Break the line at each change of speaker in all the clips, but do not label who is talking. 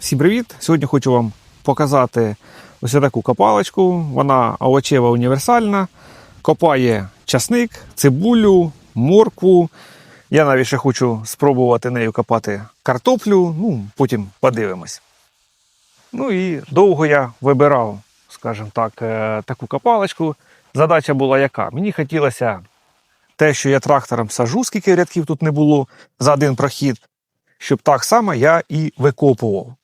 Всім привіт! Сьогодні хочу вам показати ось таку копалочку. Вона овочева універсальна. Копає часник, цибулю, моркву. Я навіть ще хочу спробувати нею копати картоплю. Ну, потім подивимось. Ну і довго я вибирав, скажімо так, е, таку копалочку. Задача була яка? Мені хотілося те, що я трактором сажу, скільки рядків тут не було за один прохід, щоб так само я і викопував.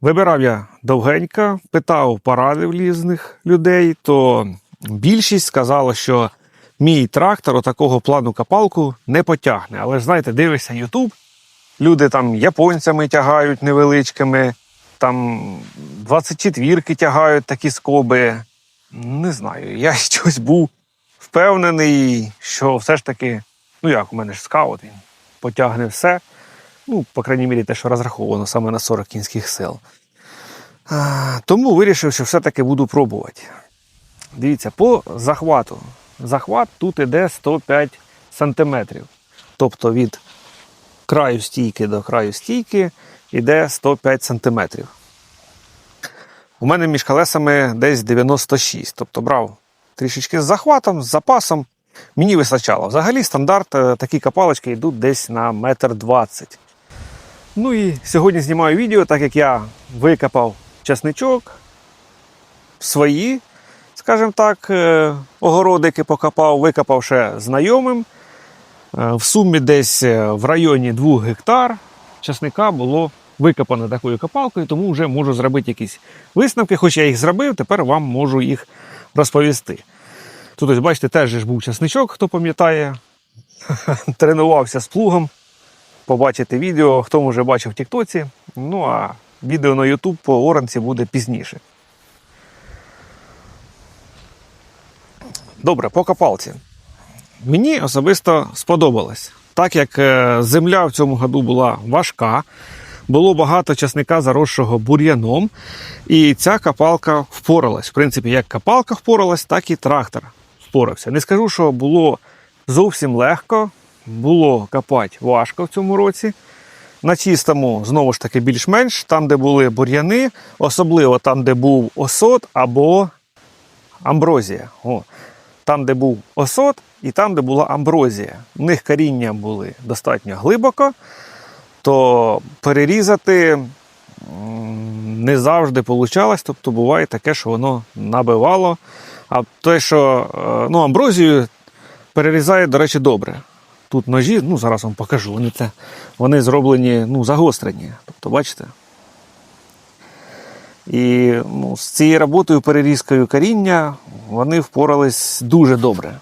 Вибирав я довгенько, питав поради в різних людей, то більшість сказала, що мій трактор такого плану копалку не потягне. Але знаєте, дивишся YouTube, люди там японцями тягають невеличкими, там 24-ки тягають такі скоби. Не знаю, я щось був впевнений, що все ж таки, ну як у мене ж скаут, він потягне все. Ну, по крайній мірі, те, що розраховано саме на 40 кінських сил. А, Тому вирішив, що все-таки буду пробувати. Дивіться, по захвату. Захват тут іде 105 см. Тобто від краю стійки до краю стійки йде 105 см. У мене між колесами десь 96. Тобто брав трішечки з захватом, з запасом. Мені вистачало. Взагалі стандарт е, такі копалочки йдуть десь на метр двадцять. Ну і сьогодні знімаю відео, так як я викопав часничок, свої, скажімо так, е, огородики покопав, викопав ще знайомим. Е, В сумі десь е, в районі 2 гектар часника було викопано такою копалкою, тому вже можу зробити якісь висновки. Хоч я їх зробив, тепер вам можу їх розповісти. Тут ось, бачите, теж ж був часничок, хто пам'ятає. Тренувався з плугом. Побачите відео, хто може бачив в Тіктоці. Ну а відео на YouTube по оранці буде пізніше. Добре, по копалці. Мені особисто сподобалось. Так як е, земля в цьому году була важка, було багато часника заросшого бур'яном, і ця копалка впоралась. В принципі, як копалка впоралась, так і трактор впорався. Не скажу, що було зовсім легко, було копати важко в цьому році. На чистому, знову ж таки, більш-менш, там, де були бур'яни, особливо там, де був осот або амброзія. О, там, де був осот, і там, де була амброзія. У них коріння були достатньо глибоко, то перерізати не завжди вийшло. Тобто буває таке, що воно набивало. А те, що е, ну, амброзію перерізає, до речі, добре. Тут ножі, ну зараз вам покажу, вони, це, вони зроблені ну, загострені. Тобто, бачите? І ну, з цією роботою перерізкою коріння вони впорались дуже добре.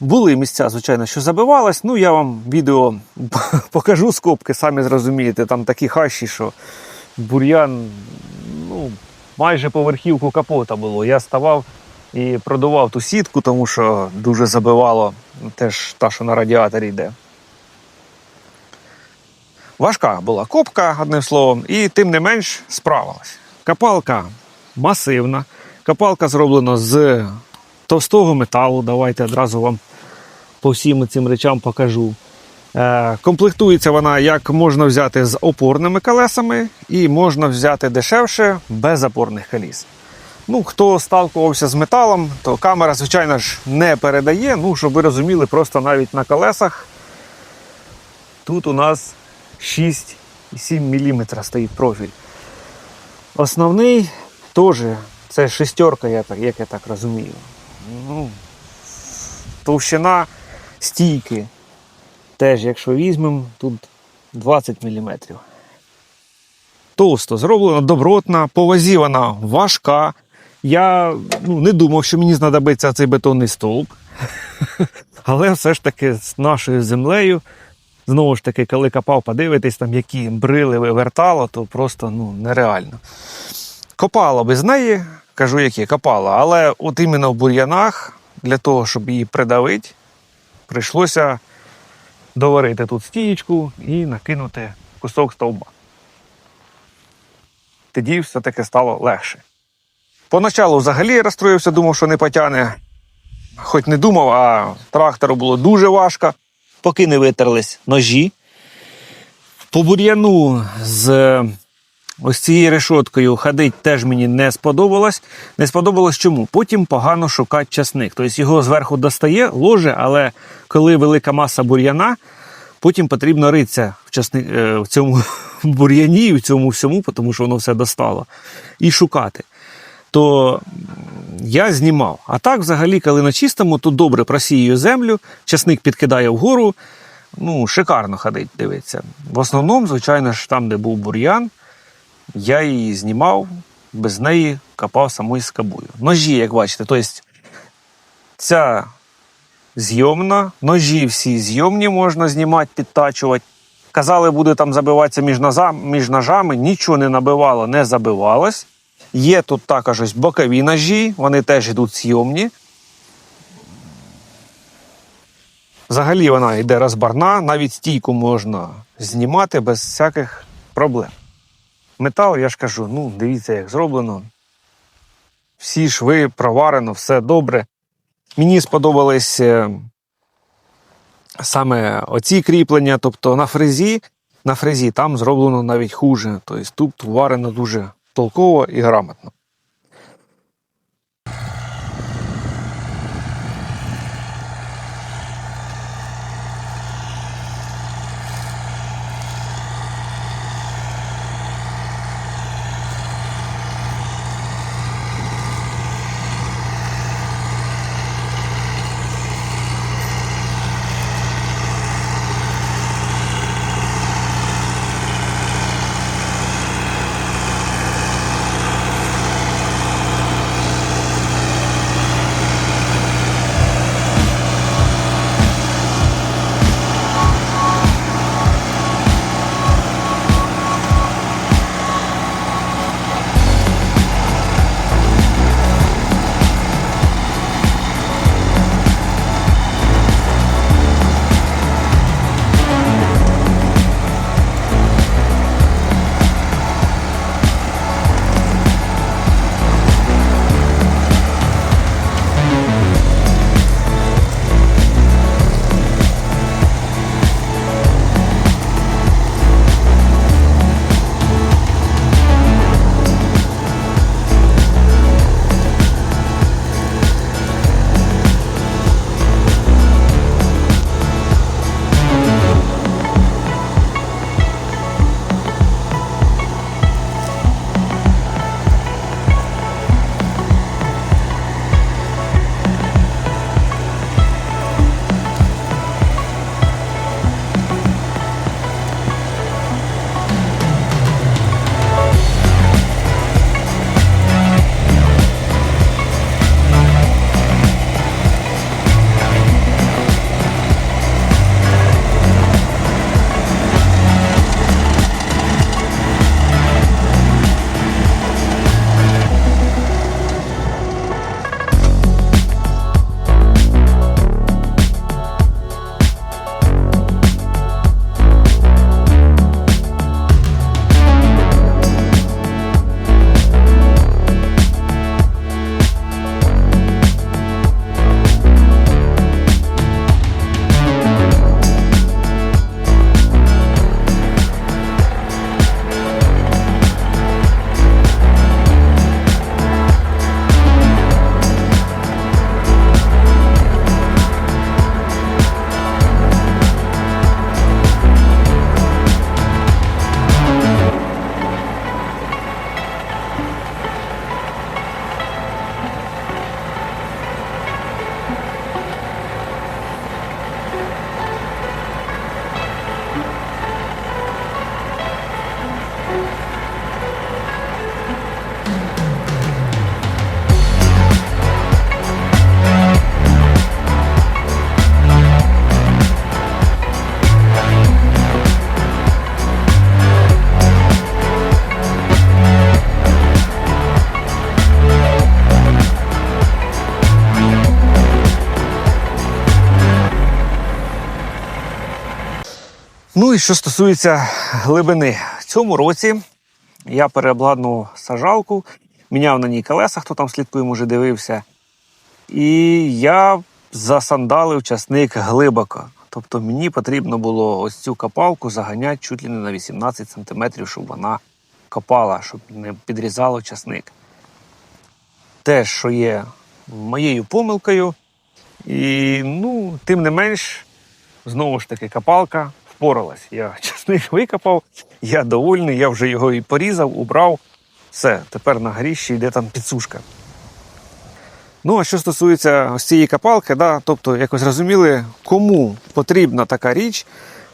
Були місця, звичайно, що забивалось. Ну, я вам відео покажу скобки, самі зрозумієте. Там такі хащі, що бур'ян ну, майже поверхівку капота було. Я ставав і продував ту сітку, тому що дуже забивало теж та, що на радіаторі йде. Важка була копка, одним словом, і тим не менш справилась. Копалка масивна. Копалка зроблена з товстого металу. Давайте одразу вам по всім цим речам покажу. Е, комплектується вона як можна взяти з опорними колесами, і можна взяти дешевше без опорних коліс. Ну, хто сталкувався з металом, то камера, звичайно ж, не передає. Ну, щоб ви розуміли, просто навіть на колесах тут у нас 6,7 мм стоїть профіль. Основний теж це шестерка, як я так розумію. Ну, товщина стійки. Теж, якщо візьмемо, тут 20 мм. Товсто зроблено, добротна, по важка. Я ну, не думав, що мені знадобиться цей бетонний стовп. Але все ж таки з нашою землею, знову ж таки, коли копав, подивитись, там, які брили вивертало, то просто ну, нереально. Копало без неї, кажу, які копало, але от іменно в бур'янах, для того, щоб її придавити, прийшлося доварити тут стієчку і накинути кусок стовба. Тоді все-таки стало легше. Поначалу взагалі розстроївся, думав, що не потягне. хоч не думав, а трактору було дуже важко, поки не витерлись ножі. По бур'яну з ось цією решоткою ходити теж мені не сподобалось. Не сподобалось чому? Потім погано шукати часник. Тобто його зверху достає, ложе, але коли велика маса бур'яна, потім потрібно ритися в, часник, е, в цьому бур'яні, в цьому всьому, тому що воно все достало, і шукати. То я знімав. А так, взагалі, коли на чистому, то добре просіюю землю, часник підкидає вгору. Ну, шикарно ходить, дивиться. В основному, звичайно ж, там, де був бур'ян, я її знімав, без неї копав самою скабою. Ножі, як бачите, тобто ця зйомна, ножі всі зйомні можна знімати, підтачувати. Казали, буде там забиватися між, нозам, між ножами, нічого не набивало, не забивалось. Є тут також ось бокові ножі, вони теж йдуть зйомні. Взагалі вона йде розбарна, навіть стійку можна знімати без всяких проблем. Метал, я ж кажу, ну дивіться, як зроблено. Всі шви проварено, все добре. Мені сподобались е, саме оці кріплення, тобто на фрезі, на фрезі там зроблено навіть хуже. Тобто тут варено дуже толково і грамотно. Ну і що стосується глибини, в цьому році я переобладнував сажалку, міняв на ній колеса, хто там слідкує, може дивився. І я засандалив часник глибоко. Тобто мені потрібно було ось цю копалку заганяти чуть ли не на 18 см, щоб вона копала, щоб не підрізало часник. Те, що є моєю помилкою. І ну, тим не менш, знову ж таки, копалка впоралась. Я часник викопав, я довольний, я вже його і порізав, убрав. Все, тепер на горіщі йде там підсушка. Ну, а що стосується ось цієї копалки, да, тобто, як ви зрозуміли, кому потрібна така річ,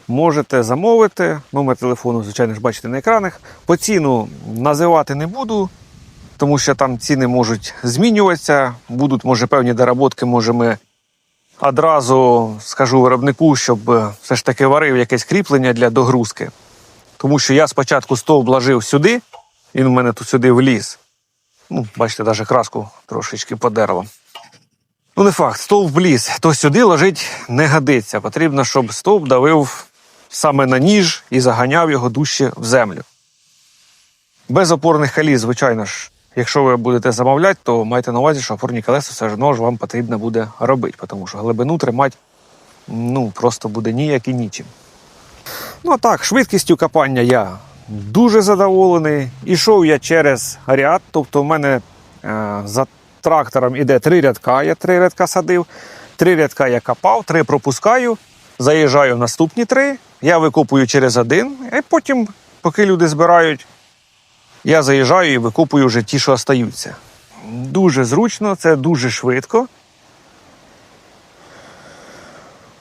можете замовити. Номер телефону, звичайно ж, бачите на екранах. По ціну називати не буду, тому що там ціни можуть змінюватися. Будуть, може, певні доработки, може, ми одразу скажу виробнику, щоб е, все ж таки варив якесь кріплення для догрузки. Тому що я спочатку стовп вложив сюди, він у мене тут сюди вліз. Ну, бачите, навіть краску трошечки подерло. Ну, не факт, стовп вліз, то сюди ложить не годиться. Потрібно, щоб стовп давив саме на ніж і заганяв його дужче в землю. Без опорних коліс, звичайно ж, якщо ви будете замовляти, то майте на увазі, що опорні колеса все одно ж вам потрібно буде робити, тому що глибину тримати ну, просто буде ніяк і нічим. Ну а так, швидкістю копання я дуже задоволений. Ішов я через ряд, тобто в мене е, за трактором іде три рядка, я три рядка садив. Три рядка я копав, три пропускаю, заїжджаю в наступні три, я викопую через один, і потім, поки люди збирають, я заїжджаю і викопую вже ті, що остаються. Дуже зручно, це дуже швидко.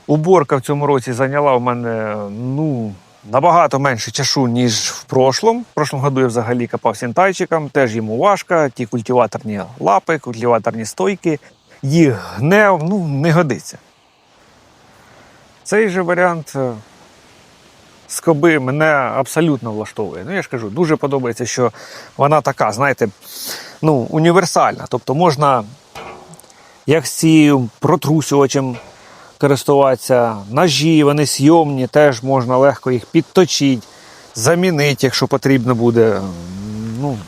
Уборка в цьому році зайняла у мене ну, набагато менше часу, ніж в прошлом. В прошлому году я взагалі копав сінтайчиком, теж йому важко. Ті культиваторні лапи, культиваторні стойки, їх гнев, ну, не годиться. Цей же варіант е, скоби мене абсолютно влаштовує. Ну, я ж кажу, дуже подобається, що вона така, знаєте, ну, універсальна. Тобто можна як з цією протрусювачем користуватися. Ножі, вони сйомні, теж можна легко їх підточити, замінити, якщо потрібно буде. Ну,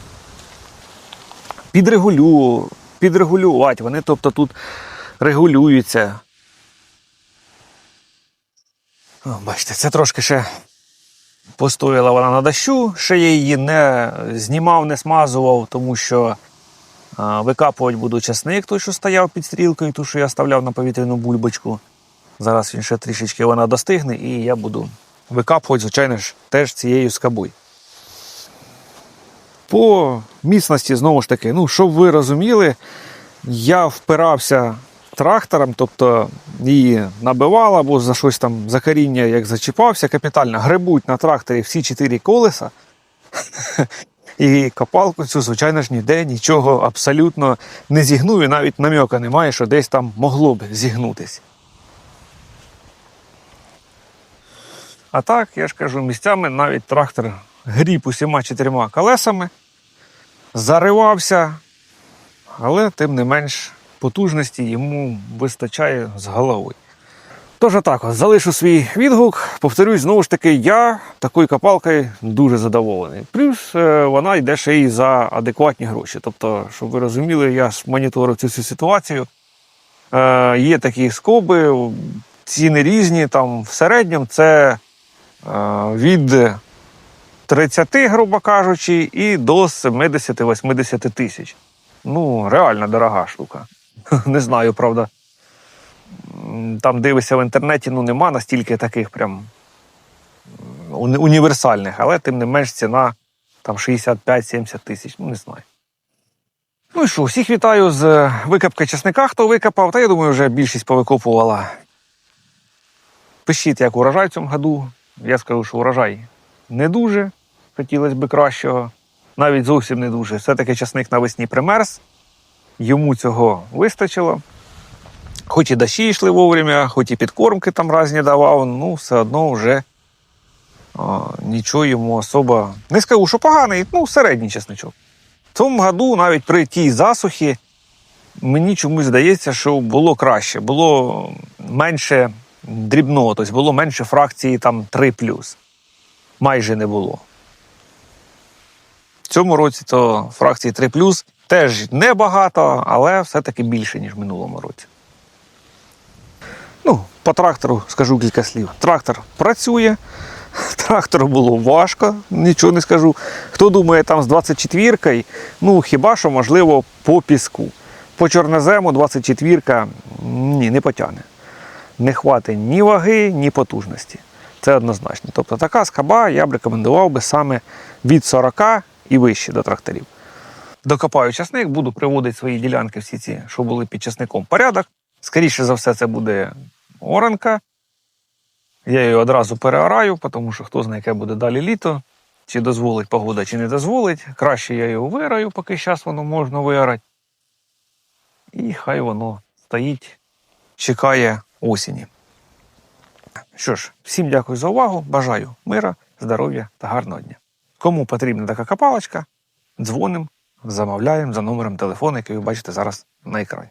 підрегулю, підрегулювати. Вони тобто тут регулюються. О, бачите, це трошки ще постояла вона на дощу, ще я її не знімав, не смазував, тому що викапувати буду часник, той, що стояв під стрілкою, ту, що я ставляв на повітряну бульбочку. Зараз він ще трішечки вона достигне, і я буду викапувати, звичайно ж, теж цією скабою. По міцності, знову ж таки, ну, щоб ви розуміли, я впирався трактором, тобто її набивала, або за щось там за коріння, як зачіпався, капітально гребуть на тракторі всі чотири колеса. І копалку цю, звичайно ж, ніде нічого абсолютно не зігну, і навіть нам'яка немає, що десь там могло б зігнутись. А так, я ж кажу, місцями навіть трактор гріб усіма чотирма колесами, заривався, але тим не менш потужності йому вистачає з головою. Тож так, залишу свій відгук. Повторюсь, знову ж таки, я такою копалкою дуже задоволений. Плюс е, вона йде ще й за адекватні гроші. Тобто, щоб ви розуміли, я моніторив цю всю ситуацію. Е, є такі скоби, ціни різні, там в середньому це е, від 30, грубо кажучи, і до 70-80 тисяч. Ну, реально дорога штука. Не знаю, правда. Там дивишся в інтернеті, ну нема настільки таких прям універсальних, але тим не менш ціна там 65-70 тисяч, ну не знаю. Ну і що, всіх вітаю з е, викопки чесника, хто викопав, та я думаю, вже більшість повикопувала. Пишіть, як урожай в цьому году. Я скажу, що урожай не дуже, хотілося б кращого, навіть зовсім не дуже. Все-таки часник навесні примерз, йому цього вистачило. Хоч і дощі йшли вовремя, хоч і підкормки там різні давав, ну все одно вже а, нічого йому особо. Не скажу, що поганий, ну середній чесничок. В цьому году, навіть при тій засухі, мені чомусь здається, що було краще, було менше дрібного, тобто було менше фракції там 3 Майже не було. В цьому році то фракції 3 Теж небагато, але все-таки більше, ніж в минулому році. Ну, по трактору скажу кілька слів. Трактор працює. Трактору було важко, нічого не скажу. Хто думає там з 24-кою, ну хіба що можливо по піску. По чорнозему 24-ка ні, не потягне. Не хватить ні ваги, ні потужності. Це однозначно. Тобто така скаба я б рекомендував би саме від 40 і вище до тракторів. Докопаю часник, буду приводити свої ділянки, всі ці, що були під часником, порядок. Скоріше за все, це буде оранка. Я її одразу переораю, тому що хто знає, яке буде далі літо, чи дозволить погода, чи не дозволить. Краще я його вираю, поки зараз воно можна виорати. І хай воно стоїть, чекає осені. Що ж, всім дякую за увагу. Бажаю мира, здоров'я та гарного дня. Кому потрібна така копалочка, дзвонимо, замовляємо за номером телефону, який ви бачите зараз на екрані.